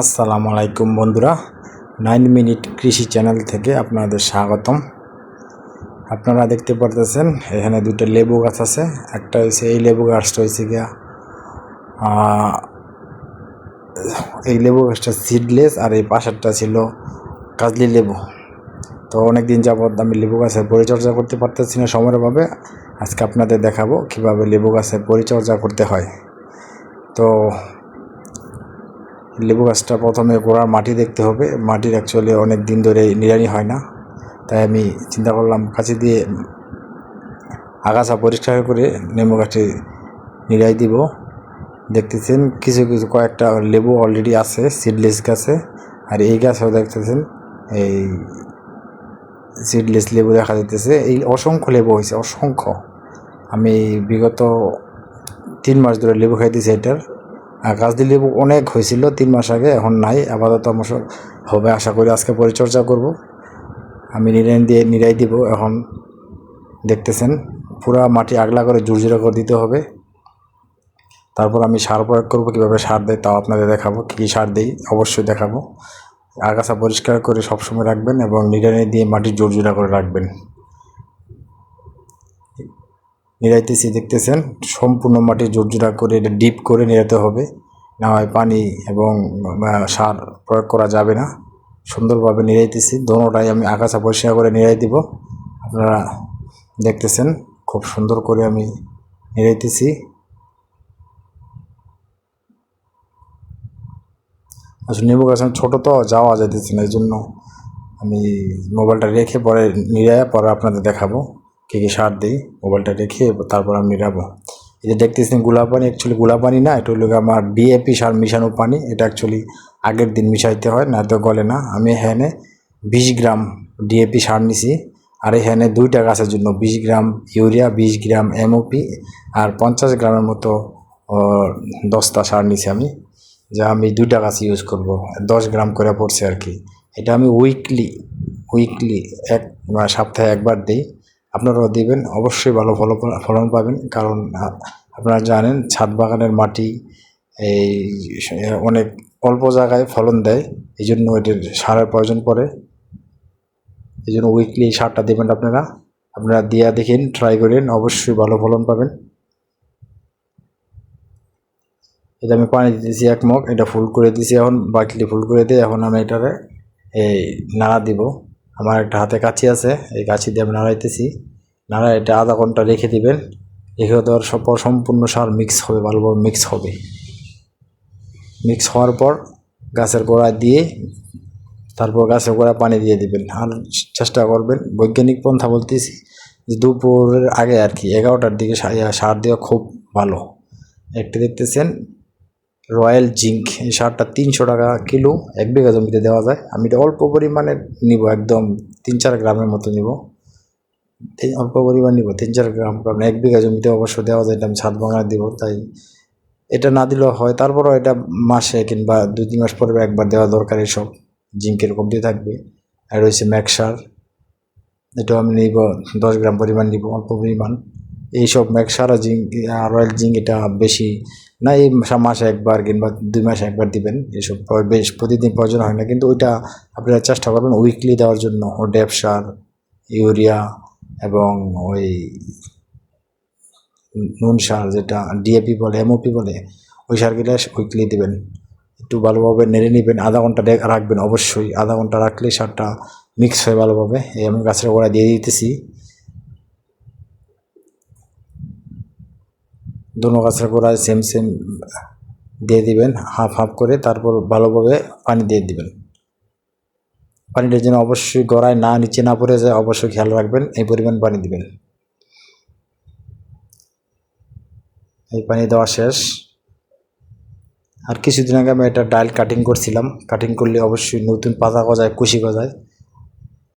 আসসালামু আলাইকুম বন্ধুরা। নাইন মিনিট কৃষি চ্যানেল থেকে আপনাদের স্বাগতম। আপনারা দেখতে পারতেছেন, এখানে দুটো লেবু গাছ আছে। একটা হয়েছে এই লেবু গাছটা হয়েছে গিয়া এই লেবু গাছটা সিডলেস আর এই পাশেরটা ছিল কাজলি লেবু। তো অনেক দিন যাবৎ আমি লেবু গাছের পরিচর্যা করতে পারতেছি না সময়েরভাবে আজকে আপনাদের দেখাবো কীভাবে লেবু গাছের পরিচর্যা করতে হয়। তো লেবু গাছটা প্রথমে গোড়ার মাটি দেখতে হবে। মাটির অ্যাকচুয়ালি অনেক দিন ধরে নিড়ানি হয় না। তাই আমি চিন্তা করলাম কাছে দিয়ে আগাছা পরিষ্কার করে লেবু গাছটি নিড়াই দিব। দেখতেছেন কিছু কিছু কয়েকটা লেবু অলরেডি আছে সিডলেস গাছে। আর এই গাছেও দেখতেছেন এই সিডলেস লেবু দেখা যাইতেছে। এই অসংখ্য লেবু হয়েছে অসংখ্য। আমি বিগত তিন মাস ধরে লেবু খাইতেছি এটার। গাছদি লেবু অনেক হয়েছিল, তিন মাস আগে, এখন নাই, আপাতত আমার হবে, আশা করি আজকে পরিচর্যা করব। আমি নিরাই দিয়ে নিরাই দিব, এখন দেখতেছেন, পুরা মাটি আগলা করে জুরজুরা করে দিতে হবে। তারপর আমি সার প্রয়োগ করব, কীভাবে সার দেয় তাও আপনাদের দেখাবো, কী কী সার দিই অবশ্যই দেখাবো। আগাছা পরিষ্কার করে সবসময় রাখবেন এবং নিড়ানি দিয়ে মাটি জোরজোড়া করে রাখবেন। নিড়াইতেছি, দেখতেছেন? সম্পূর্ণ মাটি জোরজোড়া করে এটা ডিপ করে নিড়াতে হবে। না হয় পানি এবং সার প্রয়োগ করা যাবে না। সুন্দরভাবে নিড়াইতেছি। দোনোটাই আমি আগাছা পরিষ্কার করে নিড়াই দিব। আপনারা দেখতেছেন, খুব সুন্দর করে আমি নিড়াইতেছি। আসলে নেবু গাছ ছোটো তো, যাওয়া যাইতেছে না এই জন্য আমি মোবাইলটা রেখে পরে নিরায়া পরে আপনাদের দেখাবো। কী কী সার দিই, মোবাইলটা রেখে তারপর আমি নিরাবো এই যে দেখতেছেন গোলাপ পানি অ্যাকচুয়ালি গোলাপ পানি না, এটা হলো আমার ডিএপি সার মিশানো পানি, এটা অ্যাকচুয়ালি আগের দিন মিশাইতে হয়, না তো গলে না। আমি এখানে বিশ গ্রাম ডিএপি সার নিছি, আর এখানে দুইটা গাছের জন্য বিশ গ্রাম ইউরিয়া, বিশ গ্রাম এমওপি আর পঞ্চাশ গ্রামের মতো দশটা সার নিছি আমি, যা আমি দুইটা গাছ ইউজ করব, দশ গ্রাম করে পড়ছে আর কি। এটা আমি উইকলি উইকলি এক বা সপ্তাহে একবার দিই। আপনারাও দিবেন, অবশ্যই ভালো ফল, ফলন পাবেন। কারণ আপনারা জানেন, ছাদ বাগানের মাটি এই অনেক অল্প জায়গায় ফলন দেয়। এই জন্য এটির সারের প্রয়োজন পড়ে। এই জন্য উইকলি সারটা দেবেন আপনারা। আপনারা দিয়া দেখেন ট্রাই করেন, অবশ্যই ভালো ফলন পাবেন। এটা আমি পানি দিতেছি এক মগ, এটা ফুল করে দিছি এখন, বাকিটি ফুল করে দিয়ে এখন আমি এটারে এই নাড়া দিব। আমার একটা হাতে কাছি আছে, এই কাছি দিয়ে আমি নাড়াইতেছি। নাড়া এটা আধা ঘণ্টা রেখে দিবেন। রেখে দেওয়ার পর সম্পূর্ণ সার মিক্স হবে, ভালোভাবে মিক্স হবে। মিক্স হওয়ার পর গাছের গোড়ায় দিয়ে তারপর গাছের গোড়ায় পানি দিয়ে দিবেন। আর চেষ্টা করবেন, বৈজ্ঞানিক পন্থা বলতেছি যে দুপুরের আগে আর কি এগারোটার দিকে সার দেওয়া খুব ভালো। একটা দেখতেছেন রয়্যাল জিঙ্ক, এই সারটা তিনশো টাকা কিলো, এক বিঘা জমিতে দেওয়া যায়। আমি এটা অল্প পরিমাণে নিব, একদম তিন চার গ্রামের মতো নিব। অল্প পরিমাণ নিব, তিন চার গ্রাম, কারণ এক বিঘা জমিতে অবশ্য দেওয়া যায়, এটা আমি ছাদ বাগানে দিব, তাই এটা না দিলেও হয়। তারপরও এটা মাসে কিংবা দুই, তিন মাস পরে একবার দেওয়া দরকার এসব জিঙ্কের কমতি থাকবে। আর রয়েছে ম্যাকসার এটাও আমি নিব, দশ গ্রাম পরিমাণ নিব, অল্প পরিমাণ। এইসব জিঙ্ক আর রয়্যাল জিঙ্ক এটা বেশি না, এই মাসে একবার কিংবা দুই মাসে একবার দিবেন এসব বেশ প্রতিদিন প্রয়োজন হয় না, কিন্তু ওইটা আপনারা চেষ্টা করবেন উইকলি দেওয়ার জন্য। ড্যাপ সার, ইউরিয়া এবং ওই নুন সার যেটা ডিএপি বলে এমওপি বলে, ওই সারগুলো উইকলি দিবেন। একটু ভালোভাবে নেড়ে নেবেন, আধা ঘণ্টা রাখবেন অবশ্যই। আধা ঘণ্টা রাখলে সারটা মিক্স হয় ভালোভাবে। এই আমি গাছের গোড়া দিয়ে দিতেছি। দুনো গাছের গোড়ায় সেম সেম দিয়ে দিবেন হাফ হাফ করে তারপর ভালোভাবে পানি দিয়ে দিবেন। পানিটা যেন অবশ্যই গড়ায় না, নিচে না পড়ে যায়, অবশ্যই খেয়াল রাখবেন, এই পরিমাণ পানি দিবেন। এই পানি দেওয়া শেষ। আর কিছুদিন আগে আমি একটা ডাল কাটিং করছিলাম। কাটিং করলে অবশ্যই নতুন পাতা গজায়, কুশি গজায়।